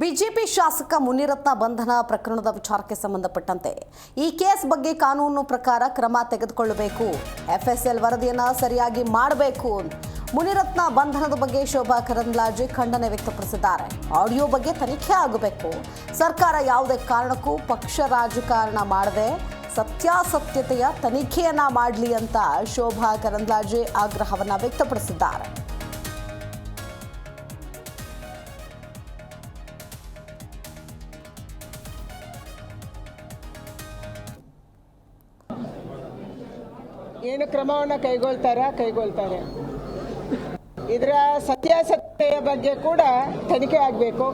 BJP ಶಾಸಕ ಮುನಿರತ್ನ ಬಂಧನ ಪ್ರಕರಣದ ವಿಚಾರಕ್ಕೆ ಸಂಬಂಧಪಟ್ಟಂತೆ ಈ ಕೇಸ್ ಬಗ್ಗೆ ಕಾನೂನು ಪ್ರಕಾರ ಕ್ರಮ ತೆಗೆದುಕೊಳ್ಳಬೇಕು. ಎಫ್ಎಸ್ಎಲ್ ವರದಿಯನ್ನು ಸರಿಯಾಗಿ ಮಾಡಬೇಕು ಮುನಿರತ್ನ ಬಂಧನದ ಬಗ್ಗೆ ಶೋಭಾ ಕರಂದ್ಲಾಜೆ ಖಂಡನೆ ವ್ಯಕ್ತಪಡಿಸಿದ್ದಾರೆ. ಆಡಿಯೋ ಬಗ್ಗೆ ತನಿಖೆ ಆಗಬೇಕು. ಸರ್ಕಾರ ಯಾವುದೇ ಕಾರಣಕ್ಕೂ ಪಕ್ಷ ರಾಜಕಾರಣ ಮಾಡದೆ ಸತ್ಯಾಸತ್ಯತೆಯ ತನಿಖೆಯನ್ನ ಮಾಡಲಿ ಅಂತ ಶೋಭಾ ಕರಂದ್ಲಾಜೆ ಆಗ್ರಹವನ್ನು ವ್ಯಕ್ತಪಡಿಸಿದ್ದಾರೆ. ಏನು ಕ್ರಮವನ್ನು ಕೈಗೊಳ್ತಾರ? ಕೈಗೊಳ್ತಾರೆ. ಇದರ ಸತ್ಯಾಸತ್ಯತೆಯ ಬಗ್ಗೆ ಕೂಡ ತನಿಖೆ ಆಗಬೇಕು.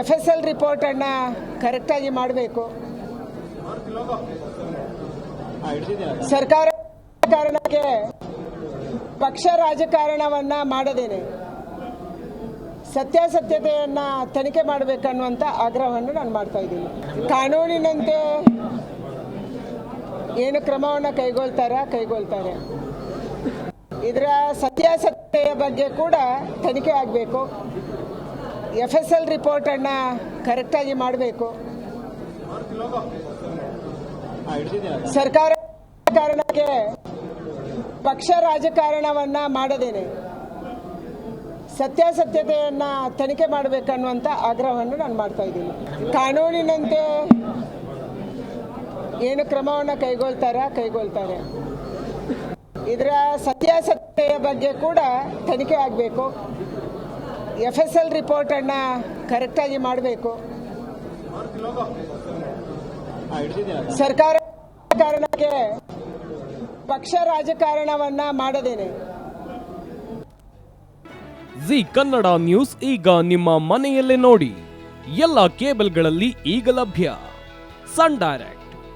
ಎಫ್ ಎಸ್ ಎಲ್ ರಿಪೋರ್ಟನ್ನು ಕರೆಕ್ಟಾಗಿ ಮಾಡಬೇಕು. ಸರ್ಕಾರ ಕಾರಣಕ್ಕೆ ಪಕ್ಷ ರಾಜಕಾರಣವನ್ನು ಮಾಡದೇನೆ. ಸತ್ಯಾಸತ್ಯತೆಯನ್ನು ತನಿಖೆ ಮಾಡಬೇಕನ್ನುವಂಥ ಆಗ್ರಹವನ್ನು ನಾನು ಮಾಡ್ತಾ ಇದ್ದೀನಿ. ಕಾನೂನಿನಂತೆ ಏನು ಕ್ರಮವನ್ನು ಕೈಗೊಳ್ತಾರ, ಕೈಗೊಳ್ತಾರೆ. ಇದರ ಸತ್ಯಾಸತ್ಯತೆಯ ಬಗ್ಗೆ ಕೂಡ ತನಿಖೆ ಆಗಬೇಕು. ಎಫ್ ಎಸ್ ಎಲ್ ರಿಪೋರ್ಟನ್ನು ಕರೆಕ್ಟಾಗಿ ಮಾಡಬೇಕು. ಸರ್ಕಾರ ಕಾರಣಕ್ಕೆ ಪಕ್ಷ ರಾಜಕಾರಣವನ್ನು ಮಾಡದೇನೆ. ಸತ್ಯಾಸತ್ಯತೆಯನ್ನು ತನಿಖೆ ಮಾಡಬೇಕನ್ನುವಂಥ ಆಗ್ರಹವನ್ನು ನಾನು ಮಾಡ್ತಾ ಇದ್ದೀನಿ. ಕಾನೂನಿನಂತೆ ಏನು ಕ್ರಮವನ್ನು ಕೈಗೊಳ್ತಾರ? ಕೈಗೊಳ್ತಾರೆ. ಇದರ ಸತ್ಯಾಸತ್ಯತೆಯ ಬಗ್ಗೆ ಕೂಡ ತನಿಖೆ ಆಗಬೇಕು. ಎಫ್ ಎಸ್ ಎಲ್ ರಿಪೋರ್ಟನ್ನು ಕರೆಕ್ಟಾಗಿ ಮಾಡಬೇಕು. ಸರ್ಕಾರ ಕಾರಣಕ್ಕೆ ಪಕ್ಷ ರಾಜಕಾರಣವನ್ನ ಮಾಡದೇನೆ. ಜಿ ಕನ್ನಡ ನ್ಯೂಸ್ ಈಗ ನಿಮ್ಮ ಮನೆಯಲ್ಲೇ ನೋಡಿ. ಎಲ್ಲ ಕೇಬಲ್ಗಳಲ್ಲಿ ಈಗ ಲಭ್ಯ. ಸನ್ ಡೈರೆಕ್ಟ್